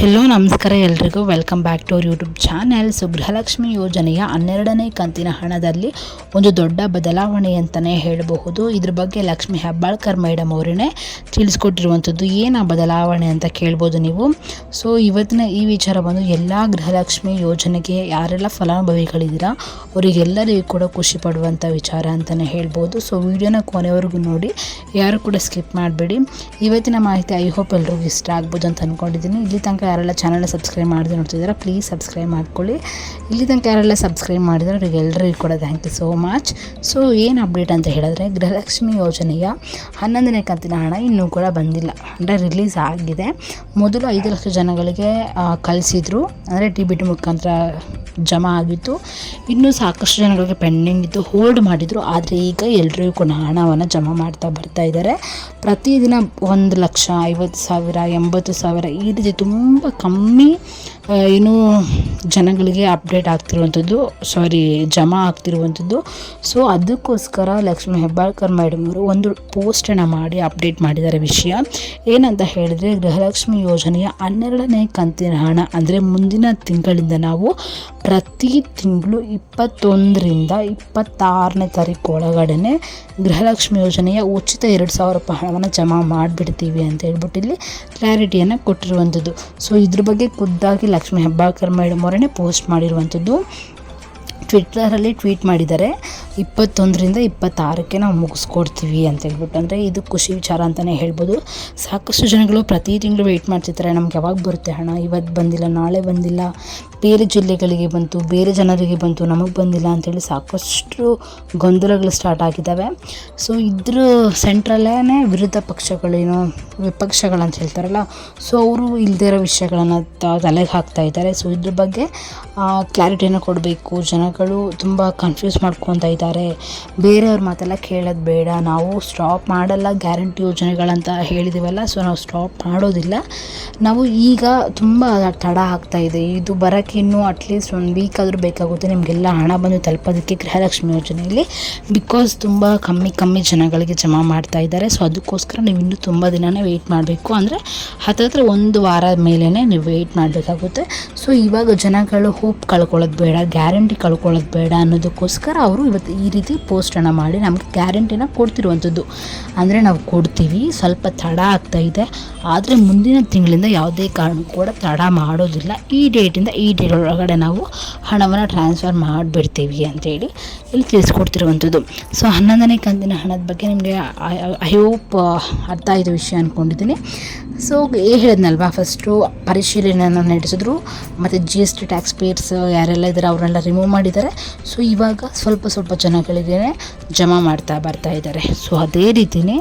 Hello ನಮಸ್ಕಾರ ಎಲ್ರಿಗೂ. Welcome back to our YouTube channel so Gruhalakshmi ಯೋಜನೆಯ ಹನ್ನೆರಡನೇ ಕಂತಿನ ಹಣದಲ್ಲಿ ಒಂದು ದೊಡ್ಡ ಬದಲಾವಣೆ ಅಂತಲೇ ಹೇಳಬಹುದು. ಇದ್ರ ಬಗ್ಗೆ ಲಕ್ಷ್ಮಿ ಹೆಬ್ಬಾಳ್ಕರ್ ಮೇಡಮ್ ಅವರೇ ತಿಳಿಸ್ಕೊಟ್ಟಿರುವಂಥದ್ದು ಏನು ಬದಲಾವಣೆ ಅಂತ ಕೇಳ್ಬೋದು ನೀವು. ಸೊ ಇವತ್ತಿನ ಈ ವಿಚಾರ ಬಂದು ಎಲ್ಲ ಗೃಹಲಕ್ಷ್ಮಿ ಯೋಜನೆಗೆ ಯಾರೆಲ್ಲ ಫಲಾನುಭವಿಗಳಿದ್ದೀರಾ, ಅವರಿಗೆಲ್ಲರಿಗೂ ಕೂಡ ಖುಷಿ ಪಡುವಂಥ ವಿಚಾರ ಅಂತಲೇ ಹೇಳ್ಬೋದು. ಸೊ ವಿಡಿಯೋನ ಕೊನೆವರೆಗೂ ನೋಡಿ. ಯಾರು ಕೂಡ ಸ್ಕಿಪ್ ಮಾಡಬೇಡಿ. ಇವತ್ತಿನ ಮಾಹಿತಿ ಐ ಹೋಪ್ ಎಲ್ರಿಗೂ ಇಷ್ಟ ಆಗ್ಬೋದು ಅಂತ ಅಂದ್ಕೊಂಡಿದ್ದೀನಿ ಇಲ್ಲಿ ತನಕ ಯಾರೆಲ್ಲ ಚಾನಲ್ನ ಸಬ್ಸ್ಕ್ರೈಬ್ ಮಾಡಿದ್ರೆ ನೋಡ್ತಿದ್ದೀರಾ ಪ್ಲೀಸ್ ಸಬ್ಸ್ಕ್ರೈಬ್ ಮಾಡ್ಕೊಳ್ಳಿ. ಇಲ್ಲಿ ತನಕ ಯಾರೆಲ್ಲ ಸಬ್ಸ್ಕ್ರೈಬ್ ಮಾಡಿದ್ರೆ, ಅವ್ರಿಗೆ ಎಲ್ಲರಿಗೂ ಕೂಡ thank you so much so ಏನು ಅಪ್ಡೇಟ್ ಅಂತ ಹೇಳಿದ್ರೆ, ಗೃಹಲಕ್ಷ್ಮಿ ಯೋಜನೆಯ ಹನ್ನೊಂದನೇ ಕಂತಿನ ಹಣ ಇನ್ನೂ ಕೂಡ ಬಂದಿಲ್ಲ. ಅಂದರೆ ರಿಲೀಸ್ ಆಗಿದೆ. ಮೊದಲು ಐದು ಲಕ್ಷ ಜನಗಳಿಗೆ ಕಳಿಸಿದ್ರು. ಅಂದರೆ ಟಿ ಬಿ ಟಿ ಮುಖಾಂತರ ಜಮಾ ಆಗಿತ್ತು. ಇನ್ನೂ ಸಾಕಷ್ಟು ಜನಗಳಿಗೆ ಪೆಂಡಿಂಗ್ ಇತ್ತು ಹೋಲ್ಡ್ ಮಾಡಿದರು. ಆದರೆ ಈಗ ಎಲ್ಲರಿಗೂ ಕೂಡ ಹಣವನ್ನು ಜಮಾ ಮಾಡ್ತಾ ಬರ್ತಾ ಇದ್ದಾರೆ. ಪ್ರತಿದಿನ ಒಂದು ಲಕ್ಷ ಐವತ್ತು ಸಾವಿರ, ಎಂಬತ್ತು ಸಾವಿರ ಈ ರೀತಿ ತುಂಬ ಕಮ್ಮಿ ಆ, ಏನು ಜನಗಳಿಗೆ ಅಪ್ಡೇಟ್ ಆಗ್ತಿರುವಂಥದ್ದು ಸಾರಿ ಜಮಾ ಆಗ್ತಿರುವಂಥದ್ದು. ಸೊ ಅದಕ್ಕೋಸ್ಕರ ಲಕ್ಷ್ಮೀ ಹೆಬ್ಬಾಳ್ಕರ್ ಮೇಡಮ್ ಅವರು ಒಂದು ಪೋಸ್ಟನ್ನು ಮಾಡಿ ಅಪ್ಡೇಟ್ ಮಾಡಿದ್ದಾರೆ ವಿಷಯ. ಏನಂತ ಹೇಳಿದರೆ, ಗೃಹಲಕ್ಷ್ಮಿ ಯೋಜನೆಯ ಹನ್ನೆರಡನೇ ಕಂತಿನ ಹಣ, ಅಂದರೆ ಮುಂದಿನ ತಿಂಗಳಿಂದ ನಾವು ಪ್ರತಿ ತಿಂಗಳು ಇಪ್ಪತ್ತೊಂದರಿಂದ ಇಪ್ಪತ್ತಾರನೇ ತಾರೀಕು ಒಳಗಡೆ ಗೃಹಲಕ್ಷ್ಮಿ ಯೋಜನೆಯ ಉಚಿತ ಎರಡು ಸಾವಿರ ರೂಪಾಯಿ ಹಣವನ್ನು ಜಮಾ ಮಾಡಿಬಿಡ್ತೀವಿ ಅಂತ ಹೇಳ್ಬಿಟ್ಟು ಇಲ್ಲಿ ಕ್ಲಾರಿಟಿಯನ್ನು ಕೊಟ್ಟಿರುವಂಥದ್ದು. ಸೊ ಇದ್ರ ಬಗ್ಗೆ ಖುದ್ದಾಗಿ ಲಕ್ಷ್ಮೀ ಹೆಬ್ಬಾಳ್ಕರ್ ಮೇಡಮ್ ಅವರೇ ಪೋಸ್ಟ್ ಮಾಡಿರುವಂಥದ್ದು. ಟ್ವಿಟ್ಟರಲ್ಲಿ ಟ್ವೀಟ್ ಮಾಡಿದ್ದಾರೆ. ಇಪ್ಪತ್ತೊಂದರಿಂದ ಇಪ್ಪತ್ತಾರಕ್ಕೆ ನಾವು ಮುಗಿಸ್ಕೊಡ್ತೀವಿ ಅಂತ ಹೇಳ್ಬಿಟ್ಟು. ಅಂದರೆ ಇದು ಖುಷಿ ವಿಚಾರ ಅಂತಲೇ ಹೇಳ್ಬೋದು. ಸಾಕಷ್ಟು ಜನಗಳು ಪ್ರತಿ ತಿಂಗಳು ವೆಯ್ಟ್ ಮಾಡ್ತಿರ್ತಾರೆ. ನಮ್ಗೆ ಯಾವಾಗ ಬರುತ್ತೆ ಹಣ? ಇವತ್ತು ಬಂದಿಲ್ಲ, ನಾಳೆ ಬಂದಿಲ್ಲ. ಬೇರೆ ಜಿಲ್ಲೆಗಳಿಗೆ ಬಂತು, ಬೇರೆ ಜನರಿಗೆ ಬಂತು, ನಮಗೆ ಬಂದಿಲ್ಲ ಅಂತೇಳಿ ಸಾಕಷ್ಟು ಗೊಂದಲಗಳು ಸ್ಟಾರ್ಟ್ ಆಗಿದ್ದಾವೆ. ಸೊ ಇದ್ರ ಸೆಂಟ್ರಲ್ಲೇ ವಿರುದ್ಧ ಪಕ್ಷಗಳೇನು ವಿಪಕ್ಷಗಳಂತ ಹೇಳ್ತಾರಲ್ಲ ಸೊ ಅವರು ಇಲ್ಲದೇ ಇರೋ ವಿಷಯಗಳನ್ನು ತಲೆಗೆ ಹಾಕ್ತಾ ಇದ್ದಾರೆ. ಸೊ ಇದ್ರ ಬಗ್ಗೆ ಕ್ಲಾರಿಟಿಯನ್ನು ಕೊಡಬೇಕು ಜನಗಳು ತುಂಬ ಕನ್ಫ್ಯೂಸ್ ಮಾಡ್ಕೊತಾ ಇದ್ದಾರೆ. ಬೇರೆಯವ್ರ ಮಾತೆಲ್ಲ ಕೇಳೋದು ಬೇಡ. ನಾವು ಸ್ಟಾಪ್ ಮಾಡಲ್ಲ ಗ್ಯಾರಂಟಿ ಯೋಜನೆಗಳಂತ ಹೇಳಿದ್ದೀವಲ್ಲ ಸೊ ನಾವು ಸ್ಟಾಪ್ ಮಾಡೋದಿಲ್ಲ. ನಾವು ಈಗ ತುಂಬ ತಡ ಆಗ್ತಾ ಇದೆ. ಇದು ಬರೋಕ್ಕೆ ಇನ್ನೂ ಅಟ್ಲೀಸ್ಟ್ ಒಂದು ವೀಕ್ ಆದರೂ ಬೇಕಾಗುತ್ತೆ. ನಿಮಗೆಲ್ಲ ಹಣ ಬಂದು ತಲುಪೋದಕ್ಕೆ ಗೃಹಲಕ್ಷ್ಮಿ ಯೋಜನೆಯಲ್ಲಿ ಬಿಕಾಸ್ ತುಂಬ ಕಮ್ಮಿ ಕಮ್ಮಿ ಜನಗಳಿಗೆ ಜಮಾ ಮಾಡ್ತಾ ಇದ್ದಾರೆ. ಸೊ ಅದಕ್ಕೋಸ್ಕರ ನೀವು ಇನ್ನೂ ತುಂಬ ದಿನನೇ ವೆಯ್ಟ್ ಮಾಡಬೇಕು. ಅಂದರೆ ಹತ್ತತ್ರ ಒಂದು ವಾರ ಮೇಲೇ ನೀವು ವೆಯ್ಟ್ ಮಾಡಬೇಕಾಗುತ್ತೆ. ಸೊ ಇವಾಗ ಜನಗಳು ಹೋಪ್ ಕಳ್ಕೊಳ್ಳೋದು ಬೇಡ ಗ್ಯಾರಂಟಿ ಕಳ್ಕೊಳ್ಳೋದು ಬೇಡ ಅನ್ನೋದಕ್ಕೋಸ್ಕರ ಅವರು ಇವತ್ತು ಈ ರೀತಿ ಪೋಸ್ಟನ್ನು ಮಾಡಿ ನಮಗೆ ಗ್ಯಾರಂಟಿನ ಕೊಡ್ತಿರುವಂಥದ್ದು. ಅಂದರೆ ನಾವು ಕೊಡ್ತೀವಿ, ಸ್ವಲ್ಪ ತಡ ಆಗ್ತಾ ಇದೆ. ಆದರೆ ಮುಂದಿನ ತಿಂಗಳಿಂದ ಯಾವುದೇ ಕಾರಣ ಕೂಡ ತಡ ಮಾಡೋದಿಲ್ಲ. ಈ ಡೇಟಿಂದ ಈ ಡೇಟ್ ಒಳಗಡೆ ನಾವು ಹಣವನ್ನು ಟ್ರಾನ್ಸ್ಫರ್ ಮಾಡಿಬಿಡ್ತೀವಿ ಅಂತೇಳಿ ಇಲ್ಲಿ ತಿಳಿಸ್ಕೊಡ್ತಿರುವಂಥದ್ದು. ಸೊ ಹನ್ನೊಂದನೇ ಕಂತಿನ ಹಣದ ಬಗ್ಗೆ ನಿಮಗೆ ಐ ಹೋಪ್ ಅರ್ಥ ಆಯಿತು ವಿಷಯ ಅಂದ್ಕೊಂಡಿದ್ದೀನಿ ಸೊ ಹೇಳಿದ್ನಲ್ವಾ ಫಸ್ಟು ಪರಿಶೀಲನೆಯನ್ನು ನಡೆಸಿದ್ರು, ಮತ್ತು G S T tax payers ಯಾರೆಲ್ಲ ಇದ್ದಾರೆ ಅವರೆಲ್ಲ ರಿಮೂವ್ ಮಾಡಿದ್ದಾರೆ. ಸೊ ಇವಾಗ ಸ್ವಲ್ಪ ಸ್ವಲ್ಪ ಜನಗಳಿಗೆ ಜಮಾ ಮಾಡ್ತಾ ಬರ್ತಾ ಇದ್ದಾರೆ. ಸೊ ಅದೇ ರೀತಿಯೇ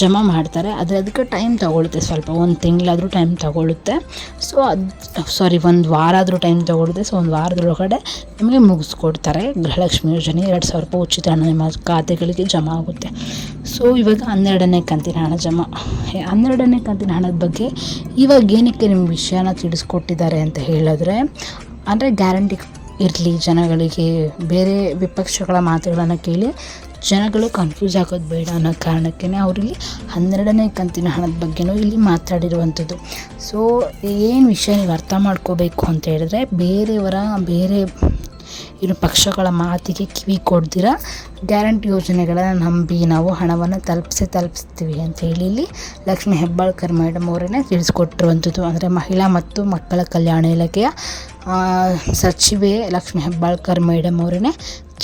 ಜಮಾ ಮಾಡ್ತಾರೆ. ಆದರೆ ಅದಕ್ಕೆ ಟೈಮ್ ತಗೊಳುತ್ತೆ. ಸ್ವಲ್ಪ ಒಂದು ತಿಂಗಳಾದರೂ ಟೈಮ್ ತಗೊಳುತ್ತೆ. ಸೊ ಅದು ಸಾರಿ ಒಂದು ವಾರ ಆದರೂ ಟೈಮ್ ತಗೊಳುತ್ತೆ. ಸೊ ಒಂದು ವಾರದೊಳಗಡೆ ನಿಮಗೆ ಮುಗಿಸ್ಕೊಡ್ತಾರೆ ಗೃಹಲಕ್ಷ್ಮಿ ಯೋಜನೆ. ಎರಡು ಸಾವಿರ ರೂಪಾಯಿ ಉಚಿತ ಹಣ ನಿಮ್ಮ ಖಾತೆಗಳಿಗೆ ಜಮಾ ಆಗುತ್ತೆ. ಸೊ ಇವಾಗ ಹನ್ನೆರಡನೇ ಕಂತಿನ ಹಣ ಜಮಾ. ಹನ್ನೆರಡನೇ ಕಂತಿನ ಹಣದ ಬಗ್ಗೆ ಇವಾಗ ಏನಕ್ಕೆ ನಿಮ್ಮ ವಿಷಯನ ತಿಳಿಸ್ಕೊಟ್ಟಿದ್ದಾರೆ ಅಂತ ಹೇಳಿದ್ರೆ, ಅಂದರೆ ಗ್ಯಾರಂಟಿ ಇರಲಿ ಜನಗಳಿಗೆ, ಬೇರೆ ವಿಪಕ್ಷಗಳ ಮಾತುಗಳನ್ನು ಕೇಳಿ ಜನಗಳು ಕನ್ಫ್ಯೂಸ್ ಆಗೋದು ಬೇಡ ಅನ್ನೋ ಕಾರಣಕ್ಕೆ ಅವರಿಗೆ ಹನ್ನೆರಡನೇ ಕಂತಿನ ಹಣದ ಬಗ್ಗೆನೂ ಇಲ್ಲಿ ಮಾತಾಡಿರುವಂಥದ್ದು. ಸೊ ಏನು ವಿಷಯ ನೀವು ಅರ್ಥ ಮಾಡ್ಕೋಬೇಕು ಅಂತ ಹೇಳಿದ್ರೆ, ಬೇರೆಯವರ, ಬೇರೆ ಏನು ಪಕ್ಷಗಳ ಮಾತಿಗೆ ಕಿವಿ ಕೊಡ್ದಿರ ಗ್ಯಾರಂಟಿ ಯೋಜನೆಗಳನ್ನು ನಂಬಿ ನಾವು ಹಣವನ್ನು ತಲುಪಿಸಿ ತಲುಪಿಸ್ತೀವಿ ಅಂತ ಹೇಳಿ ಇಲ್ಲಿ ಲಕ್ಷ್ಮೀ ಹೆಬ್ಬಾಳ್ಕರ್ ಮೇಡಮ್ ಅವರೇ ತಿಳಿಸ್ಕೊಟ್ಟಿರುವಂಥದ್ದು. ಅಂದರೆ ಮಹಿಳಾ ಮತ್ತು ಮಕ್ಕಳ ಕಲ್ಯಾಣ ಇಲಾಖೆಯ ಸಚಿವೆ ಲಕ್ಷ್ಮೀ ಹೆಬ್ಬಾಳ್ಕರ್ ಮೇಡಮ್ ಅವರೇ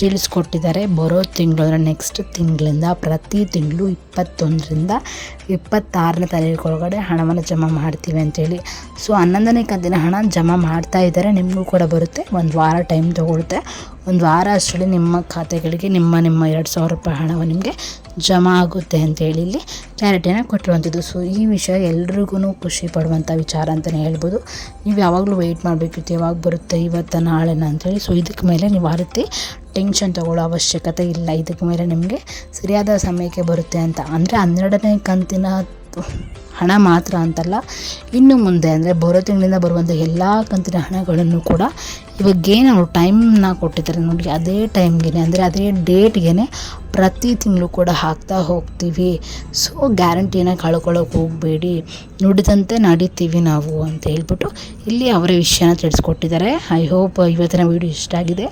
ತಿಳಿಸ್ಕೊಟ್ಟಿದ್ದಾರೆ. ಬರೋ ತಿಂಗಳು ನೆಕ್ಸ್ಟ್ ತಿಂಗಳಿಂದ, ಪ್ರತಿ ತಿಂಗಳು ಇಪ್ಪತ್ತೊಂದರಿಂದ ಇಪ್ಪತ್ತಾರನೇ ತಾರೀಕು ಒಳಗಡೆ ಹಣವನ್ನು ಜಮಾ ಮಾಡ್ತೀವಿ ಅಂತೇಳಿ. ಸೊ ಹನ್ನೊಂದನೇ ಕಂತಿನ ಹಣ ಜಮಾ ಮಾಡ್ತಾ ಇದ್ದಾರೆ. ನಿಮಗೂ ಕೂಡ ಬರುತ್ತೆ. ಒಂದು ವಾರ ಟೈಮ್ ತೊಗೊಳುತ್ತೆ. ಒಂದು ವಾರ ಅಷ್ಟರಲ್ಲಿ ನಿಮ್ಮ ಖಾತೆಗಳಿಗೆ ನಿಮ್ಮ ನಿಮ್ಮ ಎರಡು ಸಾವಿರ ರೂಪಾಯಿ ಹಣವು ನಿಮಗೆ ಜಮಾ ಆಗುತ್ತೆ ಅಂತೇಳಿ ಇಲ್ಲಿ ಕ್ಲಾರಿಟಿಯನ್ನು ಕೊಟ್ಟಿರುವಂಥದ್ದು. ಸೊ ಈ ವಿಷಯ ಎಲ್ರಿಗೂ ಖುಷಿ ಪಡುವಂಥ ವಿಚಾರ ಅಂತಲೇ ಹೇಳ್ಬೋದು. ನೀವು ಯಾವಾಗಲೂ ವೆಯ್ಟ್ ಮಾಡಬೇಕಿತ್ತು ಯಾವಾಗ ಬರುತ್ತೆ, ಇವತ್ತು ನಾಳೆನ ಅಂತೇಳಿ. ಸೊ ಇದಕ್ಕೆ ಮೇಲೆ ನೀವು ಆ ರೀತಿ ಟೆನ್ಷನ್ ತೊಗೊಳ್ಳೋ ಅವಶ್ಯಕತೆ ಇಲ್ಲ. ಇದಕ್ಕೆ ಮೇಲೆ ನಿಮಗೆ ಸರಿಯಾದ ಸಮಯಕ್ಕೆ ಬರುತ್ತೆ ಅಂತ. ಅಂದರೆ ಹನ್ನೆರಡನೇ ಕಂತಿನ ಹಣ ಮಾತ್ರ ಅಂತಲ್ಲ, ಇನ್ನು ಮುಂದೆ ಅಂದರೆ ಬರೋ ತಿಂಗಳಿಂದ ಬರುವಂಥ ಎಲ್ಲ ಕಂತಿನ ಹಣಗಳನ್ನು ಕೂಡ ಇವಾಗೇನು ಅವರು ಟೈಮ್ನ ಕೊಟ್ಟಿದ್ದಾರೆ ನೋಡಿ ಅದೇ ಟೈಮ್ಗೆ ಅಂದರೆ ಅದೇ ಡೇಟ್ಗೆ ಪ್ರತಿ ತಿಂಗಳು ಕೂಡ ಹಾಕ್ತಾ ಹೋಗ್ತೀವಿ. ಸೊ ಗ್ಯಾರಂಟಿನ ಕಳ್ಕೊಳ್ಳೋಕೆ ಹೋಗಬೇಡಿ. ನುಡಿದಂತೆ ನಡೀತೀವಿ ನಾವು ಅಂತ ಹೇಳ್ಬಿಟ್ಟು ಇಲ್ಲಿ ಅವರ ವಿಷಯನ ತಿಳಿಸ್ಕೊಟ್ಟಿದ್ದಾರೆ. ಐ ಹೋಪ್ ಇವತ್ತಿನ ವಿಡಿಯೋ ಇಷ್ಟ ಆಗಿದೆ.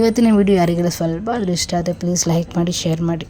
ಇವತ್ತಿನ ವಿಡಿಯೋ ಯಾರಿಗೆಲ್ಲ ಸ್ವಲ್ಪ ಆದರೂ ಇಷ್ಟ ಆದರೆ ಪ್ಲೀಸ್ ಲೈಕ್ ಮಾಡಿ ಶೇರ್ ಮಾಡಿ.